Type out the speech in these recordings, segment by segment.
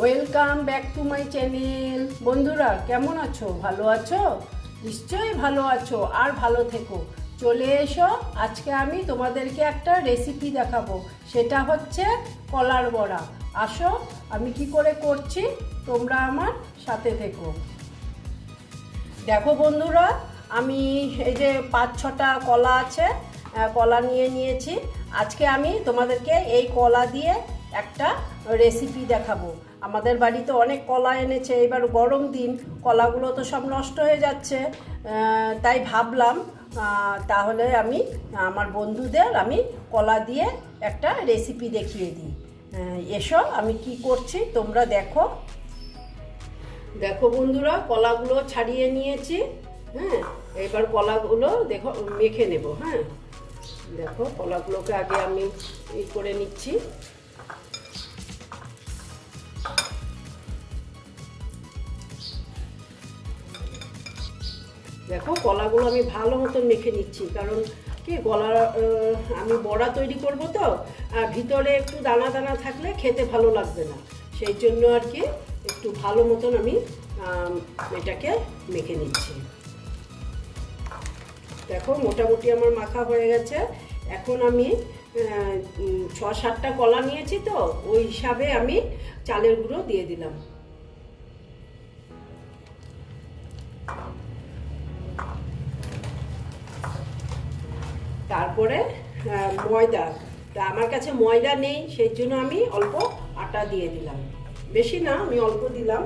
Welcome back to my channel বন্ধুরা, কেমন আছো? ভালো আছো? নিশ্চয়ই ভালো আছো, আর ভালো থেকো। চলে এসো, আজকে আমি তোমাদেরকে একটা রেসিপি দেখাবো। সেটা হচ্ছে কলার বড়া। আসো, আমি কি করে করছি, তোমরা আমার সাথে থেকো। দেখো বন্ধুরা, আমি এই যে পাঁচ ছটা কলা আছে কলা নিয়ে নিয়েছি। আজকে আমি তোমাদেরকে এই কলা দিয়ে একটা রেসিপি দেখাবো। আমাদের বাড়িতে অনেক কলা এনেছে, এবার গরম দিন কলাগুলো তো সব নষ্ট হয়ে যাচ্ছে তাই ভাবলাম তাহলে আমি আমার বন্ধুদের আমি কলা দিয়ে একটা রেসিপি দেখিয়ে দিই। এসো, আমি কি করছি তোমরা দেখো। দেখো বন্ধুরা, কলাগুলো ছাড়িয়ে নিয়েছি হ্যাঁ এবার কলাগুলো দেখো, মেখে নেব হ্যাঁ। দেখো, কলাগুলোকে আগে আমি ই করে নিচ্ছি। দেখো কলাগুলো আমি ভালো মতো মেখে নিচ্ছি কারণ কি আহ, আমি বড়া তৈরি করব তো আর ভিতরে একটু দানা দানা থাকলে খেতে ভালো লাগবে না। সেই জন্য আর কি একটু ভালো মতন আমি এটাকে মেখে নিচ্ছি। দেখো মোটামুটি আমার মাখা হয়ে গেছে। এখন আমি ছ সাতটা কলা নিয়েছি তো ওই হিসাবে আমি চালের গুঁড়ো দিয়ে দিলাম। তারপরে ময়দা। তা আমার কাছে ময়দা নেই, সেই জন্য আমি অল্প আটা দিয়ে দিলাম। বেশি না, আমি অল্প দিলাম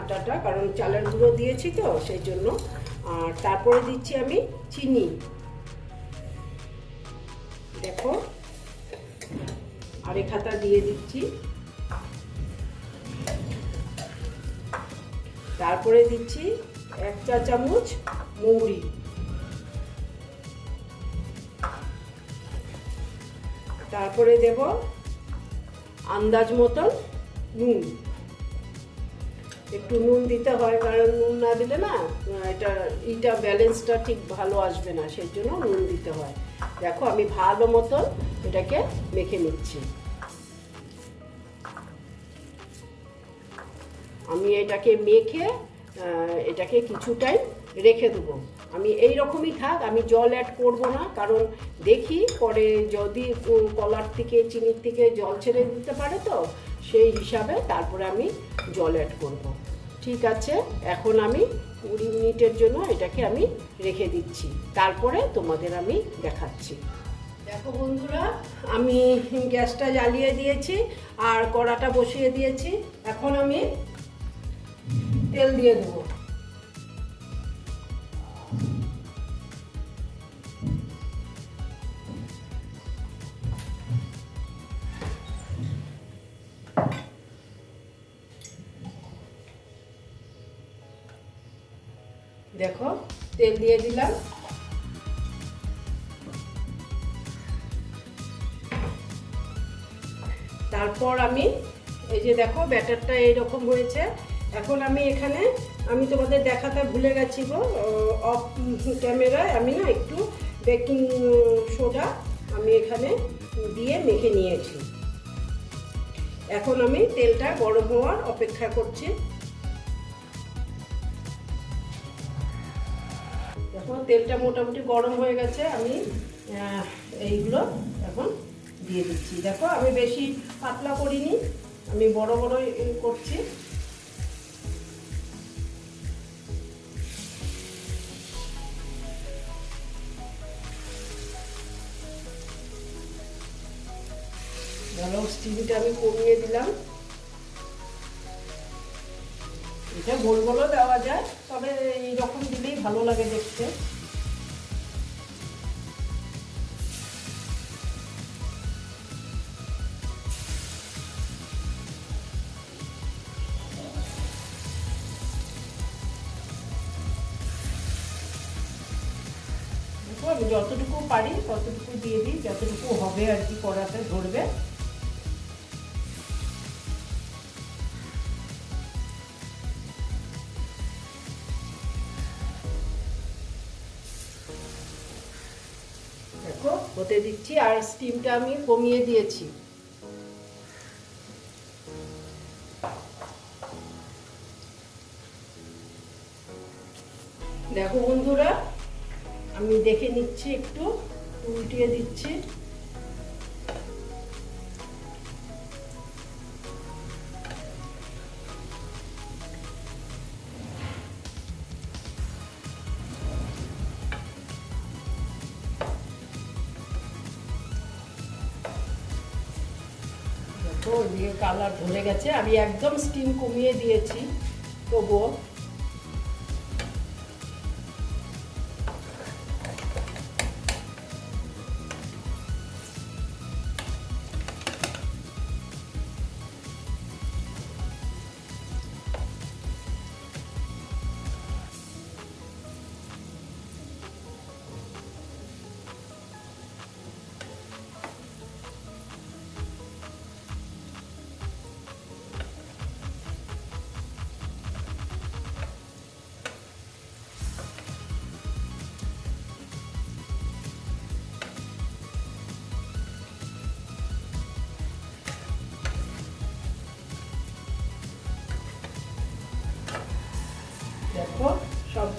আটাটা, কারণ চালের গুঁড়ো দিয়েছি তো, সেই জন্য। আর তারপরে দিচ্ছি আমি চিনি। দেখো, আরেক হাতা দিয়ে দিচ্ছি। তারপরে দিচ্ছি এক চা চামচ মৌরি। তারপরে দেব আন্দাজ মতন নুন। একটু নুন দিতে হয়, কারণ নুন না দিলে না, এটা এইটা ব্যালেন্সটা ঠিক ভালো আসবে না সেই জন্য নুন দিতে হয়। দেখো, আমি ভালো মতন এটাকে মেখে নিচ্ছি। আমি এটাকে মেখে এটাকে কিছু টাইম রেখে দেবো। আমি এই রকমই থাক, আমি জল অ্যাড করব না, কারণ দেখি পরে যদি কলার থেকে, চিনির থেকে জল ছেড়ে দিতে পারে তো, সেই হিসাবে তারপরে আমি জল অ্যাড করব। ঠিক আছে? এখন আমি কুড়ি মিনিটের জন্য এটাকে আমি রেখে দিচ্ছি। তারপরে তোমাদের আমি দেখাচ্ছি। দেখো বন্ধুরা, আমি গ্যাসটা জ্বালিয়ে দিয়েছি, আর কড়াটা বসিয়ে দিয়েছি। এখন আমি তেল দিয়ে দেবো। দেখো, তেল দিয়ে দিলাম। তারপর আমি, এই যে দেখো, ব্যাটারটা এইরকম হয়েছে। এখন আমি এখানে, আমি তোমাদের দেখাতে ভুলে গেছি গো অফ ক্যামেরায় আমি না একটু বেকিং সোডা আমি এখানে দিয়ে মেখে নিয়েছি। এখন আমি তেলটা গরম হওয়ার অপেক্ষা করছি। দেখো তেলটা মোটামুটি গরম হয়ে গেছে, আমি এইগুলো এখন দিয়ে দিচ্ছি। দেখো, আমি বেশি পাতলা করিনি, আমি বড় বড় করছি। ভালো আমি কমিয়ে দিলাম। এটা গোল গোলও দেওয়া ভালো লাগে দেখতে। যতটুকু পারি ততটুকু দিয়ে দিই যতটুকু হবে আর কি করাতে ধরবে। হতে দিচ্ছি আর স্টিমটা আমি কমিয়ে দিয়েছি। দেখো বন্ধুরা, আমি দেখে নিচ্ছি একটু, উল্টিয়ে দিচ্ছি। ওইদিকে কালার ধরে গেছে। আমি একদম স্টিম কমিয়ে দিয়েছি। তবুও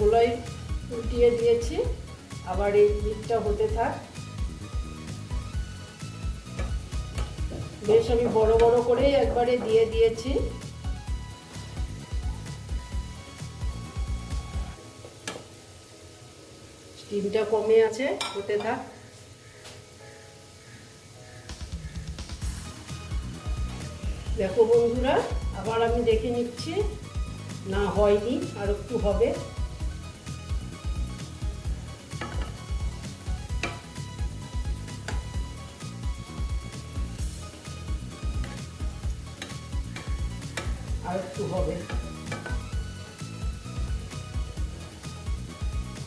সবগুলোই উল্টিয়ে দিয়েছি। আবার এই দিকটা হতে থাক। বেশ আমি বড় বড় করেই একবারে দিয়ে দিয়েছি। স্টিমটা কমে আছে, হতে থাক। দেখো বন্ধুরা, আবার আমি দেখে নিচ্ছি, না হয়নি, আর একটু হবে। আর একটু হবে।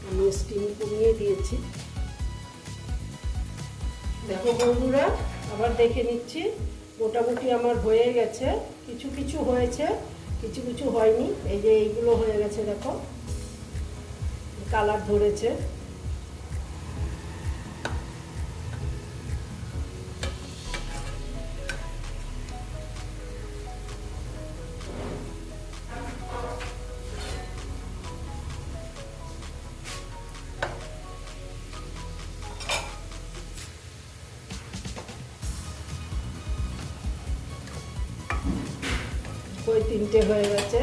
আমি স্টিম কমিয়ে দিয়েছি। দেখো বন্ধুরা, আবার দেখে নিচ্ছি। মোটামুটি আমার হয়ে গেছে। কিছু কিছু হয়েছে, কিছু কিছু হয়নি। এই যে এইগুলো হয়ে গেছে, দেখো। কালার ধরেছে। ওই তিনটে হয়ে গেছে।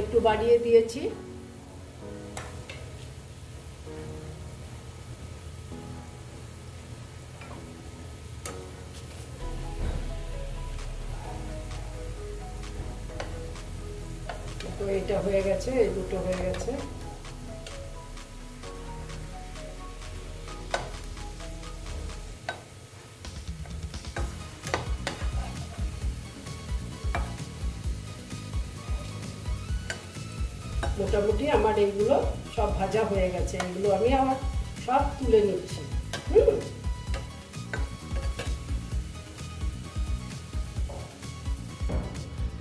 একটু বাড়িয়ে দিয়েছি। তো এটা হয়ে গেছে এই দুটো হয়ে গেছে। মোটামুটি আমার এইগুলো সব ভাজা হয়ে গেছে, এগুলো আমি আমার সব তুলে নিচ্ছি।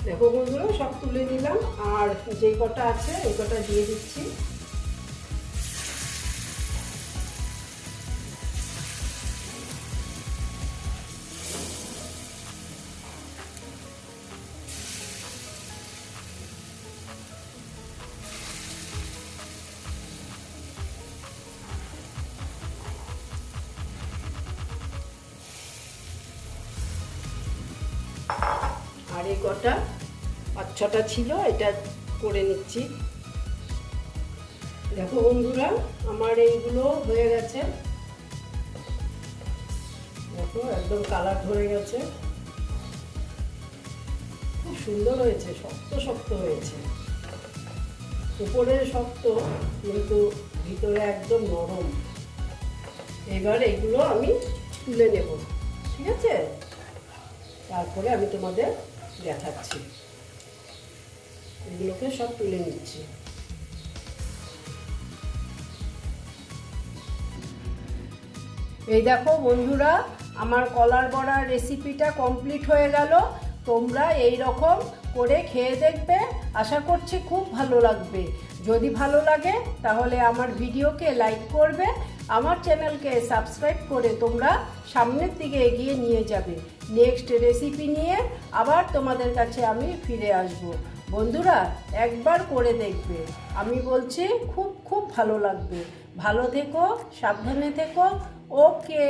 দেখো বন্ধুরা, সব তুলে নিলাম, আর যেই কটা আছে ওই কটা দিয়ে দিচ্ছি। এই কটা পাঁচ ছটা ছিল, এটা করে নিচ্ছি। দেখো বন্ধুরা, আমার এইগুলো হয়ে গেছে। দেখো, একদম কালার ধরে গেছে। খুব সুন্দর হয়েছে, শক্ত শক্ত হয়েছে। উপরে শক্ত, কিন্তু ভিতরে একদম নরম। এবার এগুলো আমি তুলে নেব, ঠিক আছে? তারপরে আমি তোমাদের দেখাচ্ছি। এগুলোকে সব তুলে নিচ্ছি। এই দেখো বন্ধুরা, আমার কলার বড়ার রেসিপিটা কমপ্লিট হয়ে গেল। তোমরা এই রকম করে খেয়ে দেখবে। আশা করছি খুব ভালো লাগবে। যদি ভালো লাগে, তাহলে আমার ভিডিওকে লাইক করবে, আমার চ্যানেলকে সাবস্ক্রাইব করে তোমরা সামনের দিকে এগিয়ে নিয়ে যাবে। নেক্সট রেসিপি নিয়ে আবার তোমাদের কাছে আমি ফিরে আসব। বন্ধুরা, একবার করে দেখবে। আমি বলছি, খুব খুব ভালো লাগবে। ভালো থেকো, সাবধানে থেকো। ওকে